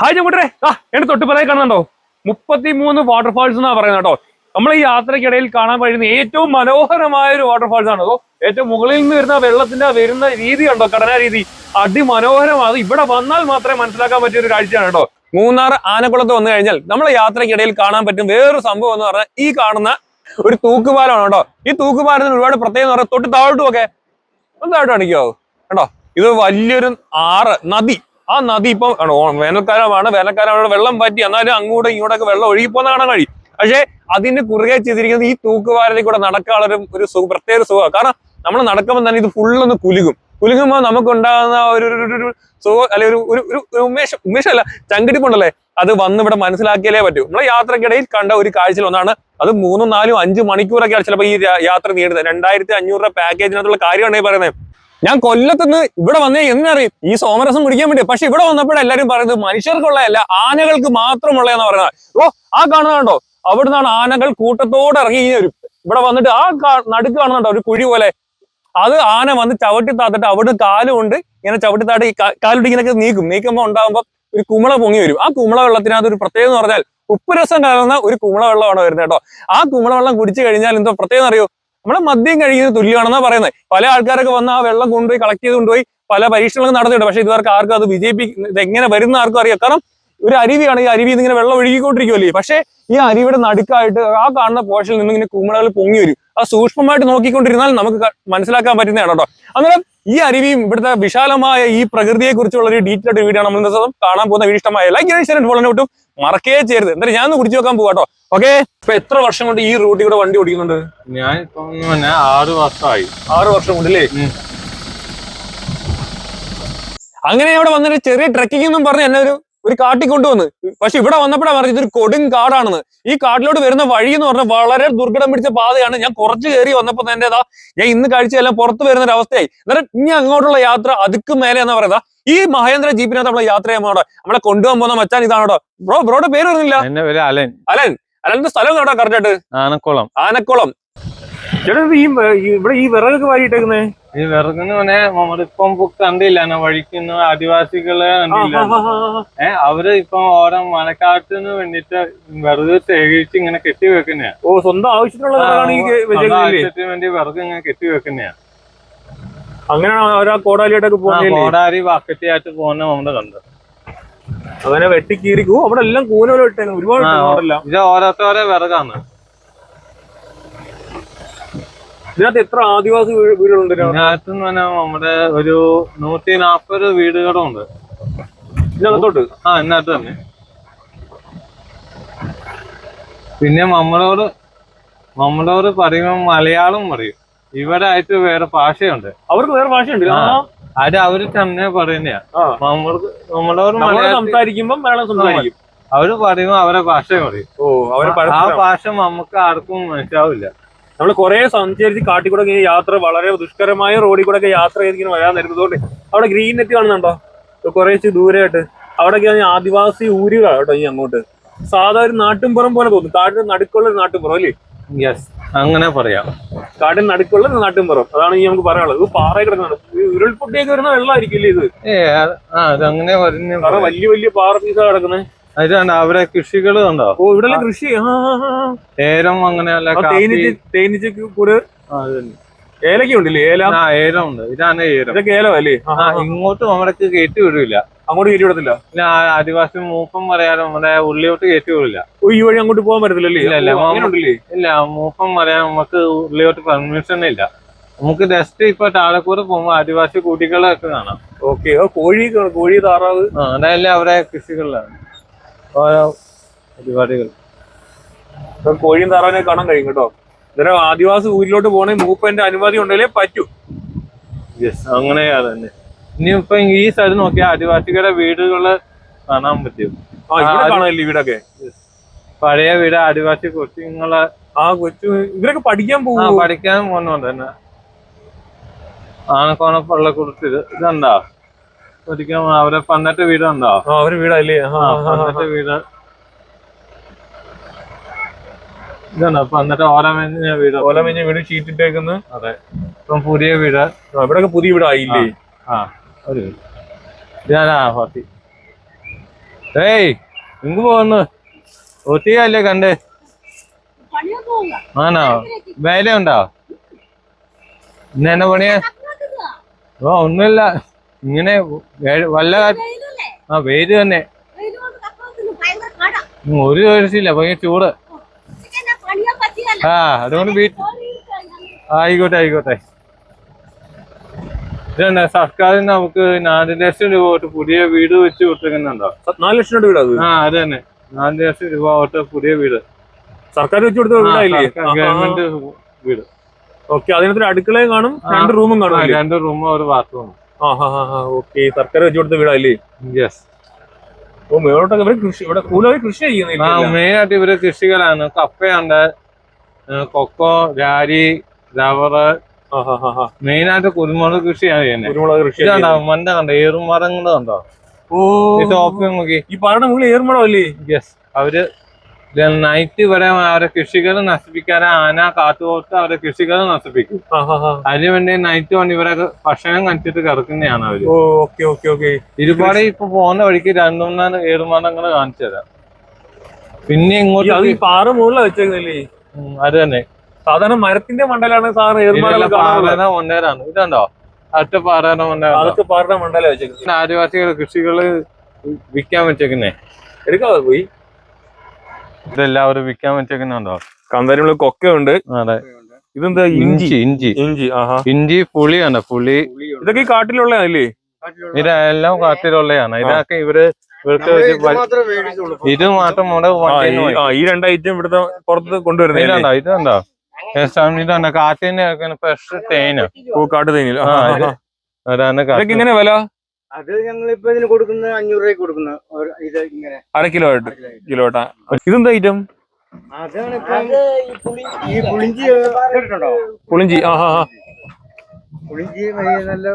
Hi കൂട്ടരെ ആ എന്റെ തൊട്ട് പറയാൻ കാണുന്നുണ്ടോ? മുപ്പത്തി മൂന്ന് വാട്ടർഫാൾസ് എന്നാ പറയുന്നത് കേട്ടോ. നമ്മൾ ഈ യാത്രക്കിടയിൽ കാണാൻ കഴിയുന്ന ഏറ്റവും മനോഹരമായ ഒരു വാട്ടർഫാൾസ് ആണ്. അതോ ഏറ്റവും മുകളിൽ നിന്ന് വരുന്ന വെള്ളത്തിന്റെ വരുന്ന രീതി ഉണ്ടോ ഘടനാ രീതി അതിമനോഹരമാണ്. അത് ഇവിടെ വന്നാൽ മാത്രമേ മനസ്സിലാക്കാൻ പറ്റിയ ഒരു കാഴ്ചയാണ് കേട്ടോ. മൂന്നാർ ആനക്കുളത്ത് വന്നു കഴിഞ്ഞാൽ നമ്മളെ യാത്രക്കിടയിൽ കാണാൻ പറ്റും വേറൊരു സംഭവം എന്ന് പറഞ്ഞാൽ ഈ കാണുന്ന ഒരു തൂക്കുപാലമാണ് കേട്ടോ. ഈ തൂക്കുപാലത്തിന് ഒരുപാട് പ്രത്യേകം എന്ന് പറഞ്ഞാൽ തൊട്ട് താഴോട്ടും ഒക്കെ ഒന്ന് താഴോട്ട് കേട്ടോ ഇത് വലിയൊരു ആറ് നദി. ആ നദി ഇപ്പം വേനൽക്കാലമാണ് വേനൽക്കാലമാണ് വെള്ളം പറ്റി എന്നാലും അങ്ങോട്ടും ഇങ്ങോട്ടൊക്കെ വെള്ളം ഒഴുകിപ്പോന്ന കാണാൻ കഴിയും. പക്ഷേ അതിന് കുറുകെ ചെയ്തിരിക്കുന്നത് ഈ തൂക്കുവാരലിൽ കൂടെ നടക്കാനുള്ള ഒരു സുഖം പ്രത്യേക സുഖമാണ്. കാരണം നമ്മൾ നടക്കുമ്പോൾ തന്നെ ഇത് ഫുള്ളൊന്ന് കുലുങ്ങും. കുലുങ്ങുമ്പോൾ നമുക്ക് ഉണ്ടാകുന്ന ഒരു ഒരു- സുഖം അല്ലെ ഒരു ഒരു ഒരു ഉമേഷം അല്ല ഉന്മേഷമല്ല ചങ്കിടിപ്പുണ്ടല്ലേ? അത് വന്ന് ഇവിടെ മനസ്സിലാക്കിയാലേ പറ്റൂ. നമ്മളെ യാത്രക്കിടയിൽ കണ്ട ഒരു കാഴ്ചയിൽ ഒന്നാണ് അത് മൂന്നും നാലും അഞ്ച് മണിക്കൂറൊക്കെയാണ് ചിലപ്പോൾ ഈ യാത്ര നീടുന്നത് രണ്ടായിരത്തി അഞ്ഞൂറ് രൂപ പാക്കേജിനകത്തുള്ള കാര്യമാണ് ഈ പറയുന്നത്. ഞാൻ കൊല്ലത്തുനിന്ന് ഇവിടെ വന്നേ എന്നറിയും ഈ സോമരസം കുടിക്കാൻ വേണ്ടി. പക്ഷെ ഇവിടെ വന്നപ്പോഴാണ് എല്ലാരും പറയുന്നത് മനുഷ്യർക്കുള്ളതല്ല ആനകൾക്ക് മാത്രമുള്ളതെന്ന് പറയുന്നത്. ഓ ആ കാണുന്നുണ്ടോ അവിടെ ആനകൾ കൂട്ടത്തോടെ ഇറങ്ങി വരും ഇവിടെ വന്നിട്ട് ആ നടുക്ക് കാണുന്നുണ്ടോ ഒരു കുഴി പോലെ. അത് ആന വന്ന് ചവിട്ടി താത്തിട്ട് അവിടെ കാലുകൊണ്ട് ഇങ്ങനെ ചവിട്ടി താട്ടി ഈ ഇങ്ങനെയൊക്കെ നീക്കും. നീക്കുമ്പോൾ ഉണ്ടാകുമ്പോൾ ഒരു കുമള പൊങ്ങി വരും. ആ കുമള വെള്ളത്തിനകത്ത് ഒരു പ്രത്യേകത എന്ന് പറഞ്ഞാൽ ഉപ്പുരസം കലർന്ന ഒരു കുമള വെള്ളമാണ് വരുന്നത് കേട്ടോ. ആ കുമള വെള്ളം കുടിച്ചു കഴിഞ്ഞാൽ എന്തോ പ്രത്യേകം അറിയോ? നമ്മളെ മദ്യം കഴിക്കുന്നത് തുല്യമാണെന്നാ പറയുന്നത്. പല ആൾക്കാരൊക്കെ വന്ന് ആ വെള്ളം കൊണ്ടുപോയി കളക്ട് ചെയ്ത് കൊണ്ടുപോയി പല പരീക്ഷണങ്ങളും നടത്തിയിട്ടുണ്ട്. പക്ഷെ ഇതുവർക്ക് ആർക്കും അത് വിജയിപ്പിക്കുന്ന ഇത് എങ്ങനെ വരുന്ന ആർക്കും അറിയാം. കാരണം ഒരു അരുവിയാണ് ഈ അരുവി ഇങ്ങനെ വെള്ളം ഒഴുകിക്കൊണ്ടിരിക്കുമല്ലേ പക്ഷേ ഈ അരുവിയുടെ നടുക്കായിട്ട് ആ കാണുന്ന പോഷനിൽ നിന്ന് ഇങ്ങനെ കുമിളകൾ പൊങ്ങി വരും. അത് സൂക്ഷ്മമായിട്ട് നോക്കിക്കൊണ്ടിരുന്നാൽ നമുക്ക് മനസ്സിലാക്കാൻ പറ്റുന്നതാണ് കേട്ടോ. അന്നേരം ഈ അരുവിയും ഇവിടുത്തെ വിശാലമായ ഈ പ്രകൃതിയെ കുറിച്ചുള്ള ഒരു ഡീറ്റെയിൽ ആയിട്ട് വീഡിയോ നമ്മൾ ദിവസം കാണാൻ പോകുന്ന വീഡിയോ ഇഷ്ടമായ ലൈക്ക് ഫോളോ ഔട്ടും മറക്കേ ചെയ്യരുത്. എന്തായാലും ഞാൻ ഒന്ന് കുടിച്ചു നോക്കാൻ പോവാട്ടോ. ഓക്കെ ഇപ്പൊ എത്ര വർഷം കൊണ്ട് ഈ റൂട്ടിൽ കൂടെ വണ്ടി ഓടിക്കുന്നുണ്ട്? ഞാൻ ഇപ്പം ആറ് വർഷമായി. ആറ് വർഷം കൊണ്ട് അല്ലേ. അങ്ങനെ അവിടെ വന്നിട്ട് ചെറിയ ട്രക്കിംഗ് എന്നും പറഞ്ഞ് എന്നെ ഒരു ഒരു കാട്ടിൽ കൊണ്ടുവന്ന്. പക്ഷെ ഇവിടെ വന്നപ്പോഴാണ് പറഞ്ഞത് ഇതൊരു കൊടും കാടാണെന്ന്. ഈ കാട്ടിലോട്ട് വരുന്ന വഴി എന്ന് പറഞ്ഞാൽ വളരെ ദുർഘടം പിടിച്ച പാതയാണ്. ഞാൻ കുറച്ച് കയറി വന്നപ്പോൾ തന്നെ ഇതാ ഞാൻ ഇന്ന് കഴിച്ചതെല്ലാം പുറത്ത് വരുന്ന ഒരു അവസ്ഥയായി. എന്നിട്ട് ഇനി അങ്ങോട്ടുള്ള യാത്ര അതുക്ക് മേലെ എന്ന് പറയുന്നത് ഈ മഹേന്ദ്ര ജീപ്പിനകത്ത് നമ്മളെ യാത്ര ചെയ്യുമ്പോൾ നമ്മളെ കൊണ്ടുപോകാൻ പോകുന്ന മച്ചാൻ ഇതാണോ ബ്രോ ബ്രോയുടെ പേര് പറഞ്ഞില്ല. അലൻ. അലൻ. അലന്റെ സ്ഥലം കേട്ടോ കറക്റ്റ് ആയിട്ട് ആനക്കുളം. ആനക്കുളം. ചേട്ടാ ഈ- ഇവിടെ ഈ വിറകൊക്കെ വാരിയിട്ടേക്കുന്നേ? ഈ വിറകുന്ന് പറഞ്ഞാൽ നമ്മളിപ്പം കണ്ടില്ല. വഴിക്കുന്ന ആദിവാസികളെ കണ്ടില്ല. ഏ അവർ ഇപ്പം ഓരോ മഴക്കാലത്തിന് വേണ്ടിട്ട് വിറക് ശേഖരിച്ച് ഇങ്ങനെ കെട്ടി വെക്കുന്നയാ. ഓ സ്വന്തം ആവശ്യത്തിനുള്ള ആവശ്യത്തിന് വേണ്ടി വിറക് ഇങ്ങനെ കെട്ടി വെക്കുന്നയാ. അങ്ങനെയാണ് ഒരാ കോടാലിയായിട്ടൊക്കെ പോകുന്നത് കോടാലി ബക്കറ്റിയായിട്ട് പോകുന്ന നമ്മുടെ കണ്ട്. അങ്ങനെ വെട്ടിക്കീറിക്കൂ അവിടെ എല്ലാം കൂനോല ഇട്ടേ ഒരുപാട്. ഇത് ഓരോരുത്തരെ വിറകാണ്. ഇതിനകത്ത് എത്ര ആദിവാസി വീടുകളുണ്ട് ഇതിനകത്ത്? നമ്മുടെ ഒരു നൂറ്റി നാപ്പത് വീടുകളുണ്ട്. ഇതിനകത്തോട്ട്? ആ ഇതിനകത്ത് തന്നെ. പിന്നെ നമ്മളോട് നമ്മളോട് പറയുമ്പോൾ മലയാളം പറയും. ഇവിടെ ആയിട്ട് വേറെ ഭാഷയുണ്ട്. അവർക്ക് വേറെ ഭാഷയുണ്ട്. അത് അവർ തന്നെ പറയുന്നയാ. നമ്മൾക്ക് നമ്മളോട് മലയാളം സംസാരിക്കുമ്പോൾ മലയാളം സംസാരിക്കും. അവർ പറയുമ്പോ അവരെ ഭാഷ പറയും ഓ അവരെ ആ ഭാഷ നമുക്ക് ആർക്കും മനസ്സിലാവില്ല. നമ്മൾ കുറെ സഞ്ചരിച്ച് കാട്ടിൽ കൂടെ ഇങ്ങനെ യാത്ര വളരെ ദുഷ്കരമായ റോഡിൽ കൂടെ ഒക്കെ യാത്ര ചെയ്ത് ഇങ്ങനെ വരാൻ തരുന്നതുകൊണ്ട് അവിടെ ഗ്രീൻ നെറ്റ് കാണുന്നുണ്ടോ? കുറെ ദൂരമായിട്ട് അവിടെയൊക്കെ ആദിവാസി ഊരുകളാണ് കേട്ടോ ഈ അങ്ങോട്ട്. സാധാരണ നാട്ടിൻപുറം പോലെ തോന്നും. കാടിന് നടുക്കുള്ള ഒരു നാട്ടിൻപുറം അല്ലേ? യെസ് അങ്ങനെ പറയാം. കാടിന് നടുക്കുള്ള ഒരു നാട്ടിൻപുറം. അതാണ് ഈ നമുക്ക് പറയാനുള്ളത്. ഇത് പാറ കിടക്കുന്നത് ഉരുൾപൊട്ടിയൊക്കെ വരുന്ന വെള്ളമായിരിക്കില്ലേ ഇത്? ഏ ആ അതങ്ങനെ വലിയ വലിയ പാറ പീസാണ് കിടക്കുന്നത് അതാണ് അവരെ കൃഷികൾ കണ്ടോ? ഓ ഇവിടെ കൃഷി. ഏലം അങ്ങനെയുള്ള കാപ്പി. തേനീച്ച കൂടെ. ഏലക്ക ഉണ്ടല്ലേ? ഏല? ആ ഏലം ഉണ്ട് ഇതാണ് ഏലം. ഇതൊക്കെ ഏലം അല്ലേ. ഇങ്ങോട്ട് നമ്മൾക്ക് കയറ്റി വിടില്ല അങ്ങോട്ട് കയറ്റി വിടത്തില്ല? പിന്നെ ആദിവാസി മൂപ്പം പറയാതെ നമ്മുടെ ഉള്ളിലോട്ട് കയറ്റി വിടില്ല ഓ ഈ വഴി അങ്ങോട്ട് പോകാൻ പറ്റത്തില്ലല്ലേ ഇല്ല, ഇല്ല. മൂപ്പം പറയാൻ നമുക്ക് ഉള്ളിലോട്ട് പെർമിഷൻ ഇല്ല. നമുക്ക് ജസ്റ്റ് ഇപ്പൊ താഴെക്കൂടെ പോകുമ്പോ ആദിവാസി കൂട്ടികളൊക്കെ കാണാം. ഓക്കെ. കോഴി കോഴി താറാവ്. അതല്ലേ അവരെ കൃഷികളിലാണ്. ഓരോ പരിപാടികൾ. ഇപ്പൊ കോഴിയും താറാവിനെ കാണാൻ കഴിയും കേട്ടോ. ഇന്നേരം ആദിവാസി ഊരിലോട്ട് പോകണേ മൂപ്പന്റെ അനുമതി ഉണ്ടെങ്കിലേ പറ്റൂ. യെസ് അങ്ങനെയാ തന്നെ ഇനിയിപ്പൊ ഈ സൈഡ് നോക്കിയാൽ ആദിവാസികളുടെ വീടുകൾ കാണാൻ പറ്റും. ആ ഇവിടെ കാണാനില്ലേ വീടൊക്കെ? പഴയ വീട് ആദിവാസി കൊച്ചുങ്ങളെ ആ കൊച്ചു ഇവരൊക്കെ പഠിക്കാൻ പോകും പഠിക്കാൻ പോകുന്നുണ്ട് തന്നെ. ആനക്കോണപ്പള്ള കുറിച്ച് ഇത് ഇതുണ്ടോ പഠിക്കാൻ അവരെ പണ്ടത്തെ വീടുണ്ടോ ആ അവർ വീടല്ലേ. പണ്ടത്തെ വീട്. ഇതുണ്ടോ? പണ്ടത്തെ ഓലമഞ്ഞ വീട്. ഓലമഞ്ഞ വീട് ചീറ്റിട്ടേക്കുന്ന. അതെ. ഇപ്പം പുതിയ വീട്. ആ, പുതിയ പുതിയ വീടായില്ലേ? ആ ഒരു വീട്. ആ പാർട്ടി ഏയ് ഇങ്ങ് പോകുന്നു ഒത്തിയല്ലേ കണ്ട്? ആണോ? വേലയുണ്ടോ? ഇന്ന് എന്നെ പണിയാ? ഓ ഒന്നുമില്ല. ഇങ്ങനെ വല്ല ആ വെയിൽ തന്നെ. ഒരു രക്ഷയില്ല ഭയങ്കര ചൂട്. ആ അതുകൊണ്ട് വീട്ടിൽ ആയിക്കോട്ടെ ആയിക്കോട്ടെ. ഇതുണ്ട് സർക്കാരിന് നമുക്ക് നാല് ലക്ഷം രൂപ തൊട്ട് പുതിയ വീട് വെച്ച് കൊടുത്തിരിക്കുന്നുണ്ടോ? നാല് ലക്ഷം രൂപ വീടാ ആ അത് തന്നെ. നാല് ലക്ഷം രൂപ തൊട്ട് പുതിയ വീട്. സർക്കാർ വെച്ച് കൊടുത്ത വീടായില്ലേ? ഗവൺമെന്റ് വീട്. ഓക്കെ അതിനകത്തൊരു അടുക്കളയും കാണും രണ്ട് റൂമും കാണും രണ്ട് റൂമും ഒരു ബാത്റൂം ആ ഹാ ഹാ ഹാ ഓക്കെ. സർക്കാർ വെച്ചു കൊടുത്ത വീടല്ലേ യെസ് ഓ മേളോട്ടൊക്കെ ഇവർ കൃഷി ഇവിടെ കൂടുതലായി കൃഷി ആ ചെയ്യുന്നില്ല? മെയിൻ ആയിട്ട് ഇവർ കൃഷികളാണ്. കപ്പയുണ്ട് കൊക്കോ രാരി റബ്ബറ് മെയിനായിട്ട് മെയിൻ ആയിട്ട് കുരുമുളക് കൃഷിയാണ് ചെയ്യുന്നത്. കുരുമുളക് കൃഷി മണ്ട കണ്ടോ? ഏറുമരങ്ങൾ കണ്ടോ ഓ. ഈ ടോപ്പ് നോക്കി. ഈ പാടം മുകളിൽ അല്ലേ യെസ് അവർ നൈറ്റ് ഇവിടെ അവരെ കൃഷികൾ നശിപ്പിക്കാതെ ആന കാത്തുപോർത്ത് അവരെ കൃഷികൾ നശിപ്പിക്കും. അതിനുവേണ്ടി നൈറ്റ് വേണ്ടി ഇവരെ ഭക്ഷണം കഴിച്ചിട്ട് കിടക്കുന്നതാണ് അവർ. ഇരുപാട് ഒരുപാട് ഇപ്പൊ പോകുന്ന വഴിക്ക് രണ്ടുമൂന്നാണ് ഏറുമാനങ്ങൾ കാണിച്ചു തരാം. പിന്നെ ഇങ്ങോട്ട് പാറ മുകളിലാണ് വെച്ചേക്കുന്നില്ലേ? അത് തന്നെ. സാധാരണ മരത്തിന്റെ മണ്ടലാണ് സാധാരണ മൊന്നേരാണ് ഇതുണ്ടോ? അടുത്ത പാറയുടെ അതൊക്കെ പാറയുടെ മണ്ടല വെച്ചേക്കുന്നത്. ആദിവാസികൾ കൃഷികൾ വിൽക്കാൻ വെച്ചേക്കുന്നേ. എടുക്കാതെ പോയി? ഇതെല്ലാവരും വിൽക്കാൻ വെച്ചേക്കുന്നുണ്ടോ കാന്താരിമുളക് കൊക്കയുണ്ട്. അതെ. ഇതെന്താ ഇഞ്ചി ഇഞ്ചി? ഇഞ്ചി. ഇഞ്ചി ആഹാ. ഇഞ്ചി പുളിയാണ് പുളി. ഇതൊക്കെ ഈ കാട്ടിലുള്ളതല്ലേ ഇതെല്ലാം കാട്ടിലുള്ളതാണ്. ഇതൊക്കെ ഇവർ ഇവർക്ക് ഇത് മാത്രം നമ്മുടെ ഈ- ആ ഈ രണ്ട് ഐറ്റം ഇവിടുത്തെ പുറത്ത് കൊണ്ടുവരുന്നത് ഇതുണ്ടോ ഇതുണ്ടോ? കാട്ടിന്റെ ഫ്രഷ് തേന്. ഓ കാട്ടു കാറ്റ് ഇങ്ങനെ വില? അത് ഞങ്ങൾ ഇപ്പൊ ഇതിന് കൊടുക്കുന്നത് അഞ്ഞൂറ് രൂപയ്ക്ക് കൊടുക്കുന്ന. ഒരു- ഇത് ഇങ്ങനെ. അര കിലോ ആയിട്ട്. കിലോ ആട്ടാ ഇതെന്താ ഐറ്റം അതാണ് ഈ പുളിഞ്ചി കേട്ടിട്ടുണ്ടോ? പുളിഞ്ചി. ആ ഹാ പുളിഞ്ചി നല്ല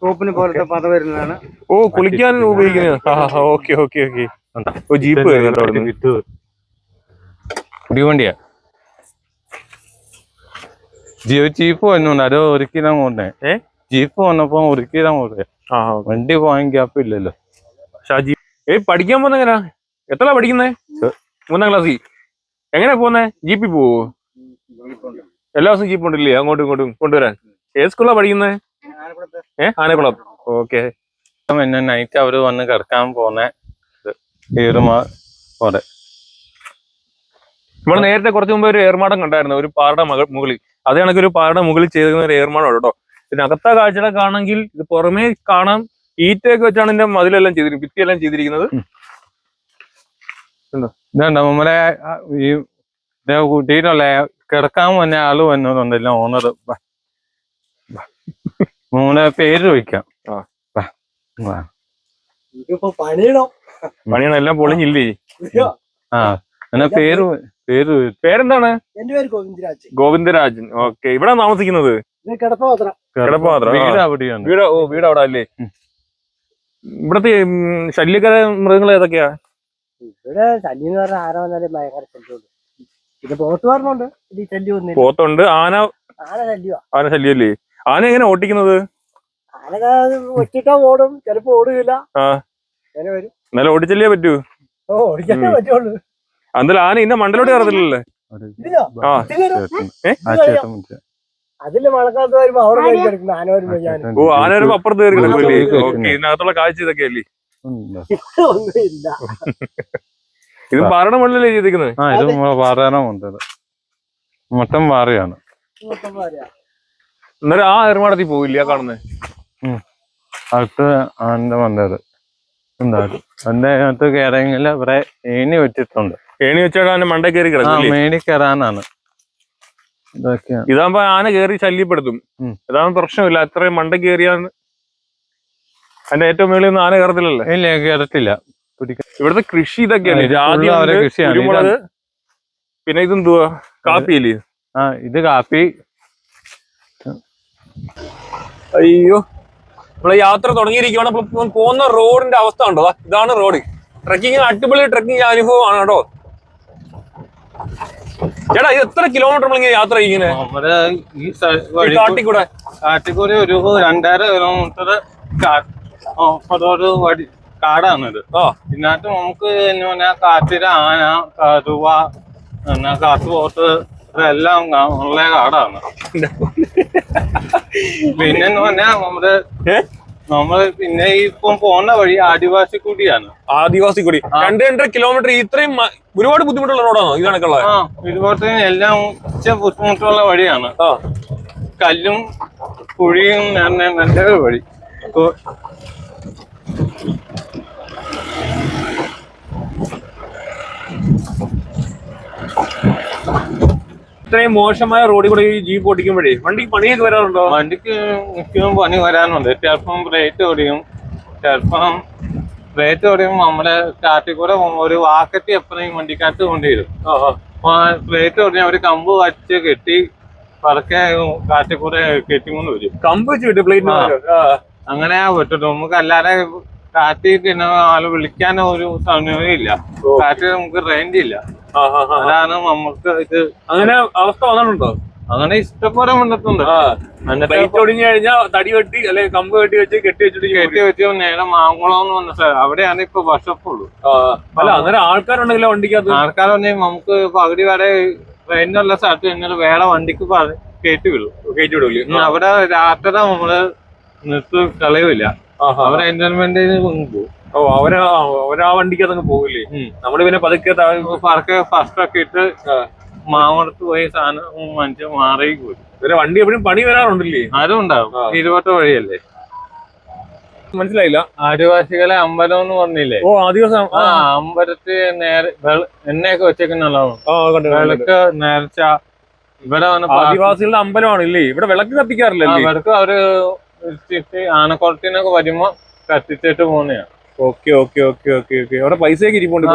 സോപ്പിന് പോലത്തെ പത വരുന്നതാണ്. ഓ കുളിക്കാൻ ഉപയോഗിക്കുന്നത് ആ ഓക്കെ ഓക്കെ ഓക്കെ. ഓ ജീപ്പ് വരുന്നുണ്ട് അവിടുന്ന്. കുടിവണ്ടിയാ ജിയോ ജീപ്പ് വന്നുണ്ട്. അത് ഒരിക്കലും കൊണ്ടേ ഏ? ജീപ്പ് വന്നപ്പോ ഒരുക്കിയതാ ആ വണ്ടി പോകാൻ ഗ്യാപ്പ് ഇല്ലല്ലോ. ഷാജി ഏയ് പഠിക്കാൻ പോകുന്ന എങ്ങനാ? എത്ര പഠിക്കുന്നേ? മൂന്നാം ക്ലാസ്സിൽ എങ്ങനെയാ പോന്നേ? ജീപ്പിൽ പോവോ? എല്ലാ ദിവസവും ജീപ്പ് ഉണ്ടല്ലേ? അങ്ങോട്ടും ഇങ്ങോട്ടും കൊണ്ടുവരാൻ. ഏത് സ്കൂളാ പഠിക്കുന്നേ? ഏ? ആനക്കുളം. ഓക്കെ. പിന്നെ നൈറ്റ് അവർ വന്ന് കിടക്കാൻ പോന്നെ. ഏറുമാ പോലെ നമ്മൾ നേരത്തെ കുറച്ചു മുമ്പ് ഒരു ഏർമാടം കണ്ടായിരുന്നു. ഒരു പാറയുടെ മുകളിൽ. അത് കണക്കൊരു ഒരു പാറയുടെ മുകളിൽ ചെയ്തിരുന്ന ഒരു ഏർമാടം കേട്ടോ ഇതിനകത്തെ കാഴ്ചകളൊക്കെ ആണെങ്കിൽ ഇത് പുറമേ കാണാം ഈറ്റയൊക്കെ വെച്ചാണ് ഇതിന്റെ മതിലെല്ലാം ചെയ്തിരിക്കുന്നത് ഭിത്തിയെല്ലാം ചെയ്തിരിക്കുന്നത്. ഇതുണ്ട് നമ്മുടെ ആ, ഈ കൂട്ടിയിട്ടുള്ള കിടക്കാൻ വന്ന ആൾ വന്നതുണ്ടല്ലോ ഓണർ മൂന്ന് പേര് ചോദിക്കാം. പണിയാണ് എല്ലാം പൊളിഞ്ഞില്ലേ? ആ. എന്നാ പേര് പേര് പേരെന്താണ്? എന്റെ പേര് ഗോവിന്ദരാജ് ഗോവിന്ദരാജൻ. ഓക്കെ. ഇവിടെ താമസിക്കുന്നത്? ഇത് കിടപ്പാത്രം കിടപ്പാത്രം, ആ. വീട് ഓ വീട് അവിടെ അല്ലേ? ഉം. ഇവിടത്തെ ശല്യക്കര മൃഗങ്ങൾ ഏതൊക്കെയാ? ഇവിടെ ശല്യം എന്ന് പറഞ്ഞാൽ ആന വന്നാലും ഭയങ്കര ശല്യമുണ്ട് ഇത് പോത്ത് പറഞ്ഞുണ്ട് ഇത് ശല്യം പോത്തുണ്ട്. ആന ആന ശല്യമാ ആന ശല്യല്ലേ? ആന എങ്ങനെ ഓട്ടിക്കുന്നത് ആന ഒറ്റിട്ടാ ഓടും ചിലപ്പോ ഓടുകയില്ല. അങ്ങനെ വരും. എന്നാലും ഓടിച്ചല്ലേ പറ്റൂ? ഓ ഓടിക്കാനേ ഉം. പറ്റുള്ളൂ. എന്തായാലും ആന ഇന്ന മണ്ടലോട്ട് കയറത്തില്ലല്ലേ? ആ. ചേട്ടൻ ആ അതിൽ മഴക്കാലത്ത് വരുമ്പോ അവിടെ പോയി കിടക്കുന്ന ആന വരുമ്പോ ഞാൻ. ഓ ആന വരുമ്പോ അപ്പുറത്ത് കയറി കിടക്കുമല്ലേ ആ, ഓക്കെ ഇതിനകത്തുള്ള കാഴ്ച ഇതൊക്കെ അല്ലേ. ഒന്നുമില്ല ഇത് പാറയുടെ മുകളിലല്ലേ ചെയ്തിരിക്കുന്നത്? ആ ഇത് കൊണ്ടത് മൊത്തം പാറയാണ് എന്നാലും ആ ഏർമാടത്തിൽ പോവില്ല കാണുന്നത് അടുത്ത് ആന്റെ വന്നത് ഉണ്ടാകും അതിന്റെ അകത്ത് കയറിയെങ്കിൽ ഇവിടെ ഏണി വെച്ചിട്ടുണ്ട്. ഏണി വെച്ചാൽ ആന മണ്ട കയറി കിടക്കും മേണി കയറാനാണ്. ഇതാകുമ്പോ ആന കേറി ശല്യപ്പെടുത്തും. ഇതാകുമ്പോ പ്രശ്നമില്ല. അത്രയും മണ്ട കേറിയാന്ന് അതിന്റെ ഏറ്റവും മേളിൽ നിന്ന് ആന കയറത്തില്ലല്ലേ? ഇല്ല കയറത്തില്ല. ഇവിടുത്തെ കൃഷി ഇതൊക്കെയാണ്. കുരുമുളക് പിന്നെ ഇതെന്തുവാ? കാപ്പിയല്ലേ? ആ ഇത് കാപ്പി. അയ്യോ. നമ്മളെ യാത്ര തുടങ്ങിയിരിക്കുകയാണ് അപ്പൊ പോകുന്ന റോഡിന്റെ അവസ്ഥ ഉണ്ടോ ഇതാണ് റോഡ്. ട്രക്കിങ്ങിന് അടിപൊളി ട്രക്കിംഗ് അനുഭവമാണ് കേട്ടോ. ചേട്ടാ ഇത് എത്ര കിലോമീറ്റർ നമ്മൾ യാത്ര ഇങ്ങനെ വഴി കാട്ടിൽ ഒരു രണ്ടര കിലോമീറ്റർ വഴി കാടാണിത് ഇതിനകത്ത് നമുക്ക് പറഞ്ഞാൽ കാട്ടിലെ ആന കടുവ പിന്നെ കാട്ടുപോത്ത് ഇതെല്ലാം കാ- ഉള്ള കാടാണ്. പിന്നെ നമ്മുടെ ഏ? നമ്മൾ പിന്നെ ഈ ഇപ്പം പോകുന്ന വഴി ആദിവാസി കൂടിയാണ്. ആദിവാസി കൂടി. രണ്ട് രണ്ടര കിലോമീറ്റർ ഇത്രയും ഒരുപാട് ബുദ്ധിമുട്ടുള്ള റോഡാണോ ഈ കണക്കുള്ള ആ ഇതുപോലത്തെ എല്ലാം ഉച്ച ബുദ്ധിമുട്ടുള്ള വഴിയാണ്. കല്ലും കുഴിയും നല്ല വഴി. ഇത്രയും മോശമായ റോഡിൽ കൂടെ ഈ ജീപ്പ് ഓടിക്കുമ്പോഴേ വണ്ടിക്ക് പണിയൊക്കെ വരാറുണ്ടോ? വണ്ടിക്ക് മുഖ്യം പണി വരാനുണ്ട് ചിലപ്പം ബ്രേക്ക് ഓടിയും ചിലപ്പം ബ്രേക്ക് ഓടിയും നമ്മുടെ സ്റ്റാർട്ടിൽ കൂടെ ഒരു വാക്കറ്റ് എപ്പോഴും വണ്ടിക്കകത്ത് കൊണ്ടുവരും ആ ആ അപ്പൊ ബ്രേക്ക് ഓടിയും അവർ കമ്പ് വച്ച് കെട്ടി പറക്കെ കാറ്റ് കൂടെ കെട്ടിക്കൊണ്ട് വരും. കമ്പ് വെച്ച് കിട്ടും പ്ലേറ്റ് അങ്ങനെ പറ്റുള്ളൂ നമുക്ക് അല്ലാതെ കാറ്റ് പിന്നെ ആൾ വിളിക്കാൻ ഒരു സമയമില്ല കാറ്റിൽ നമുക്ക് റേഞ്ച് ഇല്ല. അതാണ് നമുക്ക് ഇത് അങ്ങനെ അവസ്ഥ വന്നിട്ടുണ്ടോ? അങ്ങനെ ഇഷ്ടംപോലെ വന്നിട്ടുണ്ട്. പ്ലേറ്റ് ഒടിഞ്ഞു കഴിഞ്ഞാൽ തടി വെട്ടി അല്ലെ കമ്പ് കെട്ടി വെച്ച് കെട്ടി വെച്ചിട്ട് കെട്ടി വെച്ച് നേരെ മാങ്കുളം എന്ന് പറഞ്ഞ സ്ഥലം അവിടെയാണ് ഇപ്പൊ വർഷപ്പുള്ളു. അല്ല അങ്ങനെ ആൾക്കാരുണ്ടെങ്കിലോ വണ്ടിക്കകത്ത് ആൾക്കാരുണ്ടെങ്കിൽ നമുക്ക് പകുതി വരെ ട്രെയിനുള്ള സ്ഥലത്ത് കഴിഞ്ഞാൽ വേറെ വണ്ടിക്ക് കയറ്റി വിടും. കയറ്റി വിടൂല്ലേ അവിടെ രാത്രി നമ്മൾ നിർത്തി കളയൂല അവിടെ എന്റർമെന്റ് പോകും ഓ അവനാ അവരാ വണ്ടിക്ക് അതങ്ങ് പോകില്ലേ നമ്മൾ പിന്നെ പതുക്കെ പറക്കെ ഫസ്റ്റ് ഒക്കെ ഇട്ട് ആ. മാവടത്ത് പോയി സാധനം മനുഷ്യ മാറി പോയി. പിന്നെ വണ്ടി എപ്പോഴും പണി വരാറുണ്ടല്ലേ? ആരും ഉണ്ടാവും. ഇരുപത്ത വഴിയല്ലേ? മനസ്സിലായില്ല. ആദിവാസികളെ അമ്പലം എന്ന് പറഞ്ഞില്ലേ? ഓ ആദിവാസം ആ അമ്പലത്തിൽ നേരെ എണ്ണയൊക്കെ വെച്ചേക്കുന്നുള്ളതാണ്. വിളക്ക് നേർച്ച ഇവിടെ വന്ന ആദിവാസികളുടെ അമ്പലമാണ് ഇല്ലേ ഇവിടെ വിളക്ക് കത്തിക്കാറില്ല വിളക്ക് അവർ ആനക്കുളത്തിനൊക്കെ വരുമ്പോ കത്തിച്ചിട്ട് പോകുന്നതാണ് okay okay okay okay okay. അവിടെ പൈസയൊക്കെ ഇരിപ്പുണ്ട്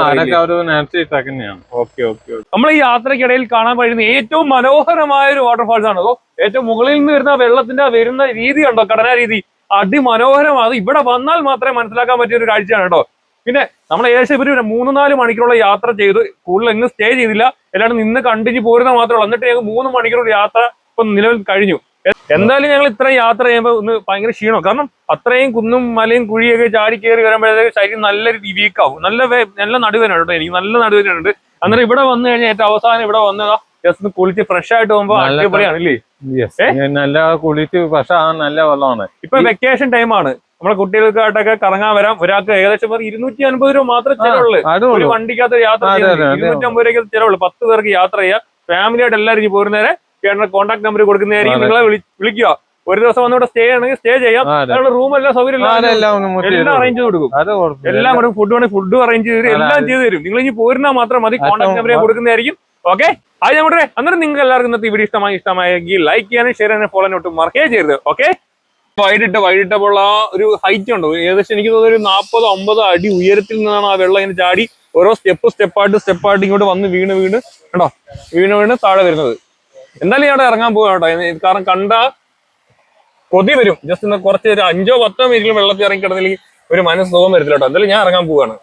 ഓക്കെ ഓക്കെ നമ്മൾ ഈ യാത്രക്കിടയിൽ കാണാൻ കഴിയുന്ന ഏറ്റവും മനോഹരമായ ഒരു വാട്ടർഫാൾസ് ആണ് അതോ ഏറ്റവും മുകളിൽ നിന്ന് വരുന്ന വെള്ളത്തിന്റെ വരുന്ന രീതി ഉണ്ടോ ഘടനാ രീതി അതിമനോഹരമാണ്. അത് ഇവിടെ വന്നാൽ മാത്രമേ മനസ്സിലാക്കാൻ പറ്റിയ ഒരു കാഴ്ചയാണ് കേട്ടോ. പിന്നെ നമ്മൾ ഏകദേശം ഇവർ ഒരു മൂന്ന് നാല് മണിക്കൂറുള്ള യാത്ര ചെയ്തു. കൂടുതൽ എങ്ങും സ്റ്റേ ചെയ്തില്ല. എല്ലാവരും നിന്ന് കണ്ടിന്യൂ പോരുന്ന മാത്രമേ ഉള്ളൂ. എന്നിട്ട് ഞങ്ങൾ മൂന്ന് മണിക്കൂർ യാത്ര ഇപ്പൊ നിലവിൽ കഴിഞ്ഞു. എന്തായാലും ഞങ്ങൾ ഇത്രയും യാത്ര ചെയ്യുമ്പോൾ ഒന്ന് ഭയങ്കര ക്ഷീണം കാരണം അത്രയും കുന്നും മലയും കുഴിയൊക്കെ ചാടി കയറി വരുമ്പോഴത്തേക്ക് ശരീരം നല്ല രീതി വീക്കാവും നല്ല നല്ല നടുവേന കേട്ടോ. എനിക്ക് നല്ല നടുവേനുണ്ട് അന്നേരം ഇവിടെ വന്നു കഴിഞ്ഞാൽ ഏറ്റവും അവസാനം ഇവിടെ വന്നതാ ജസ്റ്റ് ഒന്ന് കുളിച്ച് ഫ്രഷ് ആയിട്ട് പോകുമ്പോൾ നല്ല അടിപൊളിയാണ് ഇല്ലേ ഏ? നല്ല കുളിച്ച് ഫ്രഷ് ആ നല്ല വെള്ളമാണ്. ഇപ്പൊ വെക്കേഷൻ ടൈമാണ് നമ്മളെ കുട്ടികൾക്കായിട്ടൊക്കെ കറങ്ങാൻ വരാം. ഒരാൾക്ക് ഏകദേശം ഇരുന്നൂറ്റി അൻപത് രൂപ മാത്രമേ ചിലവുള്ളൂ. ഒരു വണ്ടിക്കകത്ത് യാത്ര ചെയ്യാം ഇരുന്നൂറ്റി അതെ. രൂപയ്ക്ക് ചിലവുള്ളൂ. പത്ത് പേർക്ക് യാത്ര ചെയ്യാം. ഫാമിലി ആയിട്ട് എല്ലാവരും ഇനി പോരുന്നേരെ ചേട്ടന്റെ കോൺടാക്ട് നമ്പർ കൊടുക്കുന്നതായിരിക്കും. നിങ്ങളെ വിളി- വിളിക്കുക. ഒരു ദിവസം വന്ന് ഇവിടെ സ്റ്റേ ആണെങ്കിൽ സ്റ്റേ ചെയ്യാം. അതിനുള്ള റൂം എല്ലാം സൗകര്യം എല്ലാം അറേഞ്ച് ചെയ്ത് കൊടുക്കും. എല്ലാം കൂടെ ഫുഡ് വേണമെങ്കിൽ ഫുഡ് അറേഞ്ച് ചെയ്ത് തരും. എല്ലാം ചെയ്തു തരും. നിങ്ങൾ ഇനി പോരുന്നാൽ മാത്രം മതി. കോൺടാക്ട് നമ്പർ കൊടുക്കുന്നതായിരിക്കും. ഓക്കെ അത് നമ്മുടെ അന്നേരം നിങ്ങൾ എല്ലാവർക്കും ഇന്നത്തെ വീഡിയോ ഇഷ്ടമായി ഇഷ്ടമായെങ്കിൽ ലൈക്ക് ചെയ്യാനും ഷെയർ ചെയ്യാനും ഫോളോ ഒട്ടും മറക്കേ ചെയ്യരുത്. ഓക്കെ വൈകിട്ട് വൈകിട്ടപ്പോൾ ആ ഒരു ഹൈറ്റ് ഉണ്ടോ? ഏകദേശം എനിക്ക് തോന്നുന്നു ഒരു നാൽപ്പതോ അമ്പതോ അടി ഉയരത്തിൽ നിന്നാണ് ആ വെള്ളം ഇങ്ങനെ ചാടി ഓരോ സ്റ്റെപ്പ് സ്റ്റെപ്പായിട്ട് സ്റ്റെപ്പായിട്ട് ഇങ്ങോട്ട് വന്ന് വീണ് വീണ് കണ്ടോ? വീണ് വീണ് താഴെ വരുന്നത്. എന്തായാലും ഞാൻ അവിടെ ഇറങ്ങാൻ പോകാം കേട്ടോ. കാരണം കണ്ട കൊതി വരും. ജസ്റ്റ് കുറച്ച് ഒരു അഞ്ചോ പത്തോ മിനിറ്റിലും വെള്ളത്തിൽ ഇറങ്ങി കിടന്നില്ലെങ്കിൽ ഒരു മനസ്സ് സുഖം വരത്തില്ല കേട്ടോ. എന്തായാലും ഞാൻ ഇറങ്ങാൻ പോവാണ്.